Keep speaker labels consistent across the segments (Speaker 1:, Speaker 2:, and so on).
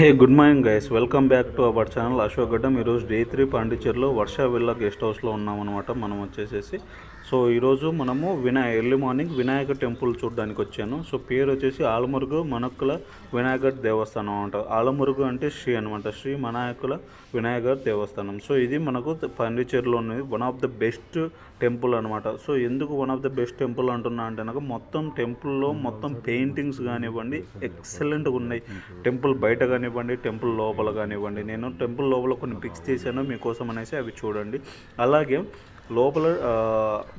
Speaker 1: Hey good morning guys. Welcome back to our channel Ashok Gaddam. ఈరోజు day three పాండిచేరిలో Varsha villa guest హౌస్లో ఉన్నామన్నమాట. మనం వచ్చేసేసి సో ఈరోజు మనము వినా ఎర్లీ మార్నింగ్ వినాయక టెంపుల్ చూడడానికి వచ్చాను. సో పేరు వచ్చేసి ఆలమురుగు మనక్కుల వినాయకర్ దేవస్థానం అంట. ఆలమురుగు అంటే శ్రీ అనమాట శ్రీ వినాయకుల వినాయకర్ దేవస్థానం. సో ఇది మనకు పాండిచేరిలో ఉన్నది. One of the best temple అనమాట సో ఎందుకు one of the best temple అంటున్నా అంటే నాకు మొత్తం టెంపుల్లో మొత్తం పెయింటింగ్స్ కానివ్వండి ఎక్సలెంట్గా ఉన్నాయి. టెంపుల్ బయట కానివ్వండి టెంపుల్ లోపల కానివ్వండి. నేను టెంపుల్ లోపల కొన్ని పిక్స్ తీసాను మీకోసం అనేసి అవి చూడండి. అలాగే లోపల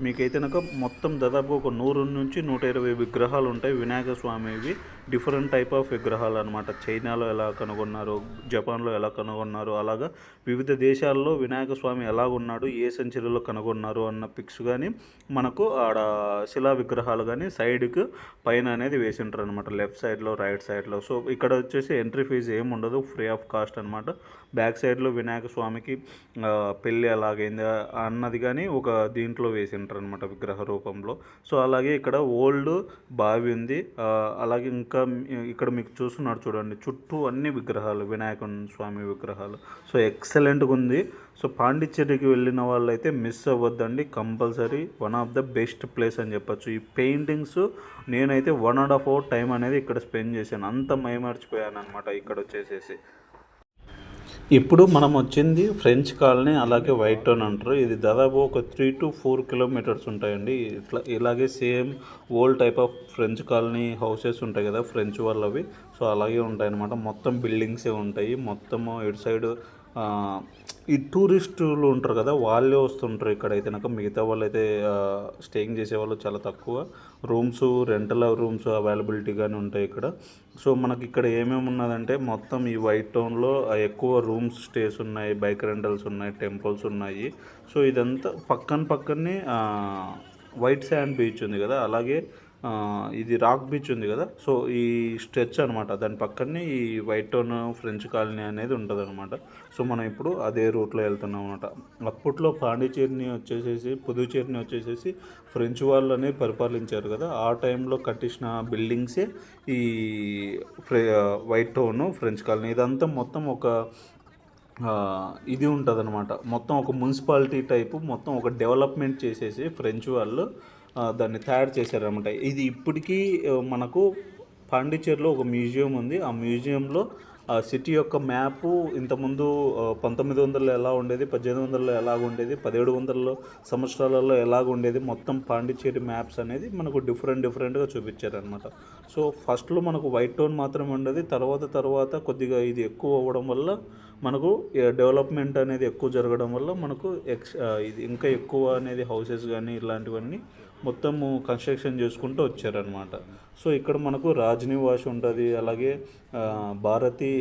Speaker 1: మీకైతే నక మొత్తం దాదాపు ఒక నూరు నుంచి నూట ఇరవై విగ్రహాలు ఉంటాయి. వినాయక స్వామివి డిఫరెంట్ టైప్ ఆఫ్ విగ్రహాలు అనమాట చైనాలో ఎలా కనుగొన్నారు జపాన్లో ఎలా కనుగొన్నారు అలాగా వివిధ దేశాల్లో వినాయక స్వామి ఎలా ఉన్నాడు ఏ సెంచరీలో కనుగొన్నారు అన్న పిక్స్ కానీ మనకు ఆడ శిలా విగ్రహాలు కానీ సైడ్కి పైన అనేది వేసింటారు అనమాట లెఫ్ట్ సైడ్లో రైట్ సైడ్లో. సో ఇక్కడ వచ్చేసి ఎంట్రీ ఫీజు ఏమి ఉండదు ఫ్రీ ఆఫ్ కాస్ట్ అనమాట బ్యాక్ సైడ్లో వినాయక స్వామికి పెళ్ళి అలాగైంది అన్నది కానీ ఒక దీంట్లో వేసింటారు అనమాట విగ్రహ రూపంలో. సో అలాగే ఇక్కడ ఓల్డ్ బావి ఉంది. అలాగే ఇంకా ఇక్కడ మీకు చూస్తున్నారు చూడండి చుట్టూ అన్ని విగ్రహాలు వినాయక స్వామి విగ్రహాలు. సో ఎక్సలెంట్గా ఉంది. సో పాండిచ్చేరికి వెళ్ళిన వాళ్ళైతే miss అవ్వద్దండి. Compulsory one of the best place అని చెప్పచ్చు. ఈ పెయింటింగ్స్ నేనైతే one and half hour time అనేది ఇక్కడ స్పెండ్ చేశాను. అంత మైమర్చిపోయాను అనమాట ఇక్కడ వచ్చేసేసి. ఇప్పుడు మనం వచ్చింది ఫ్రెంచ్ కాలనీ అలాగే వైట్ టౌన్ అంటారు. ఇది దాదాపు ఒక త్రీ టు ఫోర్ కిలోమీటర్స్ ఉంటాయండి. ఇట్లా ఇలాగే same old type of French colony houses ఉంటాయి కదా ఫ్రెంచ్ వాళ్ళవి. సో అలాగే ఉంటాయన్నమాట. మొత్తం బిల్డింగ్సే ఉంటాయి. మొత్తము ఇటు సైడ్ ఈ టూరిస్టులు ఉంటారు కదా వాళ్ళే వస్తుంటారు ఇక్కడైతే. నాకు మిగతా వాళ్ళు అయితే స్టేయింగ్ చేసే వాళ్ళు చాలా తక్కువ. రూమ్స్ రెంటల్ రూమ్స్ అవైలబిలిటీగానే ఉంటాయి ఇక్కడ. సో మనకి ఇక్కడ ఏమేమి ఉన్నదంటే మొత్తం ఈ వైట్ టౌన్లో ఎక్కువ రూమ్స్ స్టేస్ ఉన్నాయి బైక్ రెంటల్స్ ఉన్నాయి టెంపుల్స్ ఉన్నాయి. సో ఇదంతా పక్కన పక్కనే వైట్ శాండ్ బీచ్ ఉంది కదా. అలాగే ఇది రాక్ బీచ్ ఉంది కదా. సో ఈ స్ట్రెచ్ అనమాట దాని పక్కనే ఈ వైట్ టౌన్ ఫ్రెంచ్ కాలనీ అనేది ఉంటుంది అనమాట సో మనం ఇప్పుడు అదే రూట్లో వెళ్తున్నాం అనమాట అప్పట్లో పాండిచేరిని వచ్చేసేసి పుదుచేరిని వచ్చేసేసి ఫ్రెంచ్ వాళ్ళని పరిపాలించారు కదా. ఆ టైంలో కట్టించిన బిల్డింగ్సే ఈ ఫ్రె వైట్ టౌన్ ఫ్రెంచ్ కాలనీ. ఇదంతా మొత్తం ఒక ఇది ఉంటుంది అనమాట మొత్తం ఒక మున్సిపాలిటీ టైపు మొత్తం ఒక డెవలప్మెంట్ చేసేసి ఫ్రెంచ్ వాళ్ళు దాన్ని తయారు చేశారనమాట ఇది ఇప్పటికీ మనకు పాండిచేరిలో ఒక మ్యూజియం ఉంది. ఆ మ్యూజియంలో ఆ సిటీ యొక్క మ్యాపు ఇంతకుముందు పంతొమ్మిది వందలలో ఎలా ఉండేది పద్దెనిమిది వందలలో ఎలాగ ఉండేది పదిహేడు వందలలో సంవత్సరాలలో ఎలాగ ఉండేది మొత్తం పాండిచ్చేరి మ్యాప్స్ అనేది మనకు డిఫరెంట్ డిఫరెంట్గా చూపించారనమాట సో ఫస్ట్లో మనకు వైట్ టోన్ మాత్రమే ఉండేది. తర్వాత తర్వాత కొద్దిగా ఇది ఎక్కువ అవ్వడం వల్ల మనకు డెవలప్మెంట్ అనేది ఎక్కువ జరగడం వల్ల మనకు ఎక్స్ ఇది ఇంకా ఎక్కువ అనేది హౌసెస్ కానీ ఇలాంటివన్నీ మొత్తము కన్స్ట్రక్షన్ చేసుకుంటూ వచ్చారనమాట సో ఇక్కడ మనకు రాజ్ నివాస్ ఉంటుంది అలాగే భారతి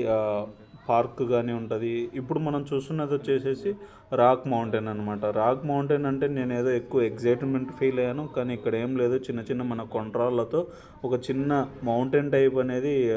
Speaker 1: పార్క్ కానీ ఉంటుంది. ఇప్పుడు మనం చూస్తున్నది వచ్చేసేసి రాక్ మౌంటైన్ అనమాట రాక్ మౌంటైన్ అంటే నేను ఏదో ఎక్కువ ఎగ్జైట్మెంట్ ఫీల్ అయ్యాను. కానీ ఇక్కడ ఏం లేదు. చిన్న చిన్న మన కొండ్రాళ్ళతో ఒక చిన్న మౌంటైన్ టైప్ అనేది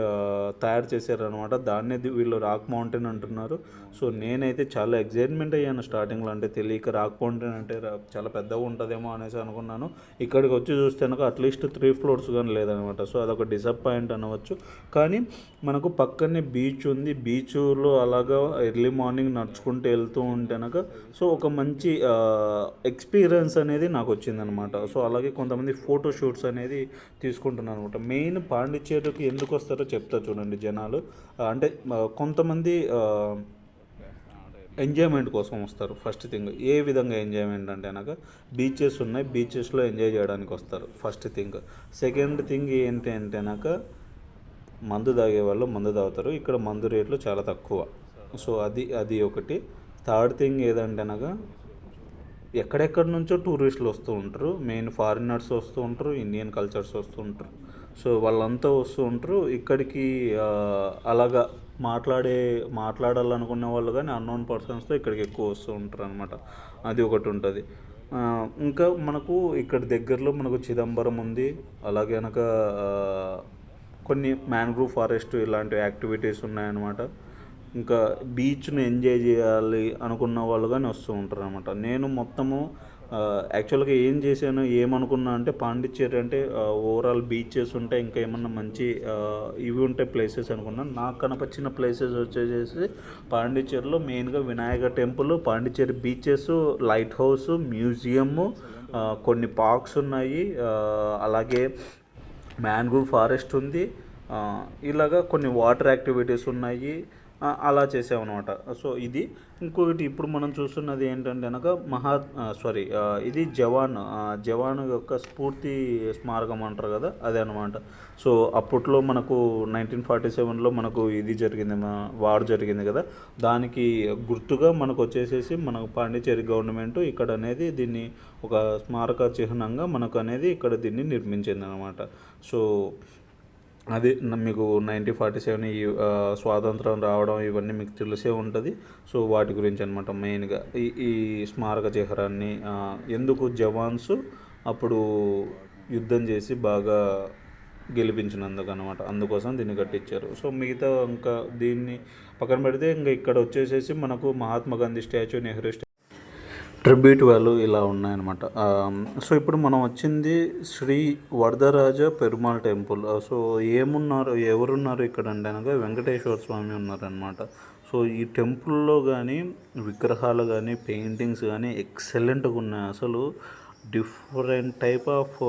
Speaker 1: తయారు చేశారనమాట దాన్నే వీళ్ళు రాక్ మౌంటైన్ అంటున్నారు. సో నేనైతే చాలా ఎగ్జైట్మెంట్ అయ్యాను స్టార్టింగ్లో అంటే తెలియక రాక్ మౌంటైన్ అంటే రా- చాలా పెద్దగా ఉంటుందేమో అనేసి అనుకున్నాను. ఇక్కడికి వచ్చి చూస్తే కనుక అట్లీస్ట్ త్రీ ఫ్లోర్స్ కానీ లేదనమాట సో అదొక డిసప్పాయింట్ అనవచ్చు. కానీ మనకు పక్కనే బీచ్ ఉంది. బీచ్లో అలాగా ఎర్లీ మార్నింగ్ నడుచుకుంటూ వెళ్తూ ఉంటే కనుక సో ఒక మంచి ఎక్స్పీరియన్స్ అనేది నాకు వచ్చిందనమాట సో అలాగే కొంతమంది ఫోటో షూట్స్ అనేది తీసుకుంటున్నాను అనమాట మెయిన్ పాండిచ్చేరికి ఎందుకు వస్తారో చెప్తా చూడండి జనాలు. అంటే కొంతమంది ఎంజాయ్మెంట్ కోసం వస్తారు. ఫస్ట్ థింగ్ ఏ విధంగా ఎంజాయ్మెంట్ అంటే అనగా బీచెస్ ఉన్నాయి. బీచెస్లో ఎంజాయ్ చేయడానికి వస్తారు. ఫస్ట్ థింగ్ సెకండ్ థింగ్ ఏంటి అంటే అనక మందు తాగే వాళ్ళు మందు తాగుతారు. ఇక్కడ మందు రేట్లు చాలా తక్కువ. సో అది అది ఒకటి. థర్డ్ థింగ్ ఏదంటే అనగా ఎక్కడెక్కడి నుంచో టూరిస్టులు వస్తూ ఉంటారు. మెయిన్ ఫారినర్స్ వస్తూ ఉంటారు ఇండియన్ కల్చర్స్ వస్తూ ఉంటారు. సో వాళ్ళంతా వస్తూ ఉంటారు. ఇక్కడికి అలాగా మాట్లాడే మాట్లాడాలనుకునే వాళ్ళు కానీ అన్నోన్ పర్సన్స్తో ఇక్కడికి ఎక్కువ వస్తూ ఉంటారు అనమాట అది ఒకటి ఉంటుంది. ఇంకా మనకు ఇక్కడ దగ్గరలో మనకు చిదంబరం ఉంది. అలాగే కనుక కొన్ని మ్యాంగ్రూవ్ ఫారెస్ట్ ఇలాంటి యాక్టివిటీస్ ఉన్నాయన్నమాట. ఇంకా బీచ్ను ఎంజాయ్ చేయాలి అనుకున్న వాళ్ళు కానీ వస్తూ ఉంటారు అనమాట నేను మొత్తము యాక్చువల్గా ఏం చేశాను ఏమనుకున్నా అంటే పాండిచ్చేరి అంటే ఓవరాల్ బీచెస్ ఉంటాయి ఇంకా ఏమన్నా మంచి ఇవి ఉంటాయి ప్లేసెస్ అనుకున్నాను నాకు కనపచ్చిన ప్లేసెస్ వచ్చేసేసి పాండిచ్చేరిలో మెయిన్గా Vinayaka temple Pondicherry beaches lighthouse museum కొన్ని పార్క్స్ ఉన్నాయి. అలాగే మ్యాంగ్రూవ్ ఫారెస్ట్ ఉంది. ఇలాగా కొన్ని వాటర్ యాక్టివిటీస్ ఉన్నాయి. అలా చేసామన్నమాట సో ఇది ఇంకొకటి ఇప్పుడు మనం చూస్తున్నది ఏంటంటే కనుక మహా సారీ ఇది జవాన్ జవాన్ యొక్క స్ఫూర్తి స్మారకం అంటారు కదా అదే అనమాట సో అప్పట్లో మనకు నైన్టీన్ ఫార్టీ సెవెన్లో మనకు ఇది జరిగింది వార్ జరిగింది కదా. దానికి గుర్తుగా మనకు వచ్చేసేసి మనకు పాండిచేరి గవర్నమెంట్ ఇక్కడ అనేది దీన్ని ఒక స్మారక చిహ్నంగా మనకు అనేది ఇక్కడ దీన్ని నిర్మించింది అనమాట సో అది మీకు నైన్టీన్ ఫార్టీ సెవెన్ ఈ స్వాతంత్రం రావడం ఇవన్నీ మీకు తెలిసే ఉంటుంది. సో వాటి గురించి అనమాట మెయిన్గా. ఈ ఈ స్మారక చిహ్నాన్ని ఎందుకు జవాన్స్ అప్పుడు యుద్ధం చేసి బాగా గెలిపించినందుకు అనమాట అందుకోసం దీన్ని కట్టించారు సో మిగతా ఇంకా దీన్ని పక్కన పెడితే ఇంకా ఇక్కడ వచ్చేసేసి మనకు Mahatma Gandhi statue Nehru statue tribute వాళ్ళు ఇలా ఉన్నాయన్నమాట. సో ఇప్పుడు మనం వచ్చింది శ్రీ వరదరాజ పెరుమాళ్ టెంపుల్. సో ఏమున్నారు ఎవరున్నారు ఇక్కడ అంటే అనగా వెంకటేశ్వర స్వామి ఉన్నారనమాట సో ఈ టెంపుల్లో కానీ విగ్రహాలు కానీ పెయింటింగ్స్ కానీ ఎక్సలెంట్గా ఉన్నాయి. అసలు డిఫరెంట్ టైప్ ఆఫ్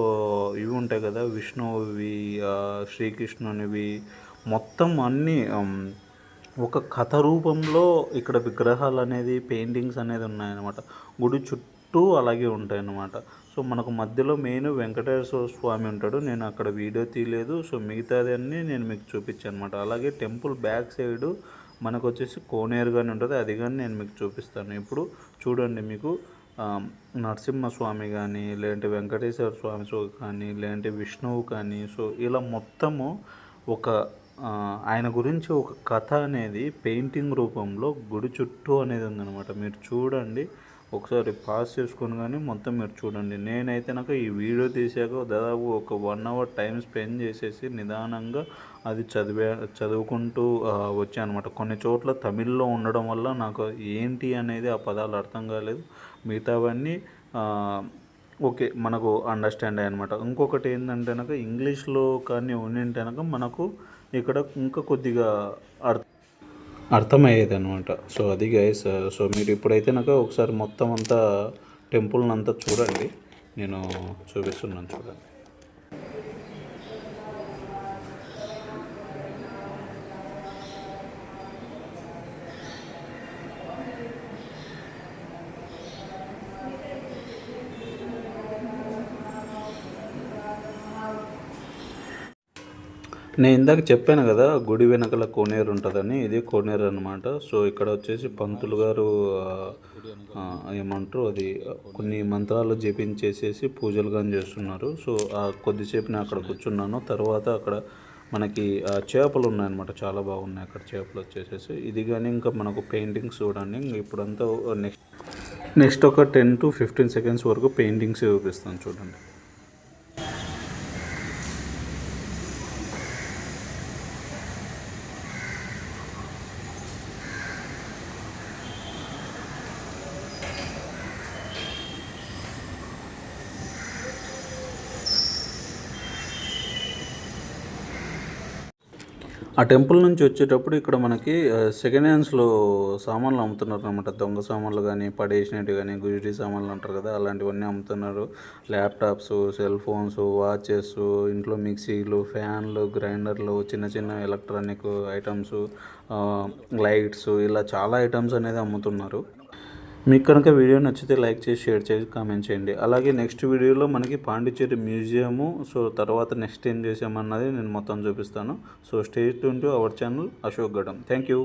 Speaker 1: ఇవి ఉంటాయి కదా విష్ణువి శ్రీకృష్ణునివి. మొత్తం అన్నీ ఒక కథ రూపంలో ఇక్కడ విగ్రహాలు అనేది పెయింటింగ్స్ అనేది ఉన్నాయన్నమాట. గుడి చుట్టూ అలాగే ఉంటాయన్నమాట. సో మనకు మధ్యలో మెయిన్ వెంకటేశ్వర స్వామి ఉంటాడు. నేను అక్కడ వీడియో తీయలేదు. సో మిగతాది అన్నీ నేను మీకు చూపించాను అనమాట అలాగే టెంపుల్ బ్యాక్ సైడ్ మనకు వచ్చేసి కోనేరు కానీ ఉంటుంది. అది కానీ నేను మీకు చూపిస్తాను. ఇప్పుడు చూడండి మీకు నరసింహస్వామి కానీ లేదంటే వెంకటేశ్వర స్వామి సో కానీ లేదంటే విష్ణువు కానీ సో ఇలా మొత్తము ఒక ఆయన గురించి ఒక కథ అనేది పెయింటింగ్ రూపంలో గుడి చుట్టూ అనేది ఉందన్నమాట. మీరు చూడండి ఒకసారి పాస్ చేసుకొని కానీ మొత్తం మీరు చూడండి. నేనైతే నాకు ఈ వీడియో తీసాక దాదాపు ఒక వన్ అవర్ టైం స్పెండ్ చేసేసి నిదానంగా అది చదివే చదువుకుంటూ వచ్చాను అనమాట కొన్ని చోట్ల తమిళ్ళో ఉండడం వల్ల నాకు ఏంటి అనేది ఆ పదాలు అర్థం కాలేదు. మిగతావన్నీ ఓకే మనకు అండర్స్టాండ్ అయ్యనమాట ఇంకొకటి ఏంటంటే కనుక ఇంగ్లీష్లో కానీ ఉండింటే కనుక మనకు ఇక్కడ ఇంకా కొద్దిగా అర్థ అర్థమయ్యేది అనమాట సో అది గైస్ సో uh, మీరు ఇప్పుడైతే నాకు ఒకసారి మొత్తం అంతా టెంపుల్ని అంతా చూడండి. నేను చూపిస్తున్నాను చూడండి. నేను ఇందాక చెప్పాను కదా గుడి వెనకల కోనేరు ఉంటుందని ఇది కోనేరు అనమాట సో ఇక్కడ వచ్చేసి పంతులు గారు ఏమంటారు అది కొన్ని మంత్రాలు జపించేసేసి పూజలు కానీ చేస్తున్నారు. సో ఆ కొద్దిసేపు నేను అక్కడ కూర్చున్నాను. తర్వాత అక్కడ మనకి ఆ, చేపలు ఉన్నాయన్నమాట. చాలా బాగున్నాయి అక్కడ చేపలు వచ్చేసేసి. ఇది కానీ ఇంకా మనకు పెయింటింగ్స్ చూడండి. ఇప్పుడంతా నెక్స్ట్ నెక్స్ట్ ఒక టెన్ టు ఫిఫ్టీన్ సెకండ్స్ వరకు పెయింటింగ్స్ చూపిస్తాను చూడండి. ఆ టెంపుల్ నుంచి వచ్చేటప్పుడు ఇక్కడ మనకి సెకండ్ హ్యాండ్స్లో సామాన్లు అమ్ముతున్నారు అనమాట దొంగ సామాన్లు కానీ పడేసినట్టు కానీ గుజరీ సామాన్లు అంటారు కదా అలాంటివన్నీ అమ్ముతున్నారు. ల్యాప్టాప్స్ సెల్ ఫోన్స్ వాచెస్ ఇంట్లో మిక్సీలు ఫ్యాన్లు గ్రైండర్లు చిన్న చిన్న ఎలక్ట్రానిక్ ఐటమ్స్ లైట్స్ ఇలా చాలా ఐటమ్స్ అనేది అమ్ముతున్నారు. మీకు కనుక వీడియో నచ్చితే లైక్ చేసి షేర్ చేసి కామెంట్ చేయండి. అలాగే నెక్స్ట్ వీడియోలో మనకి పాండిచ్చేరి మ్యూజియము సో తర్వాత నెక్స్ట్ ఏం చేసామన్నది నేను మొత్తం చూపిస్తాను. So stay tune to our channel Ashok Gadam thank you.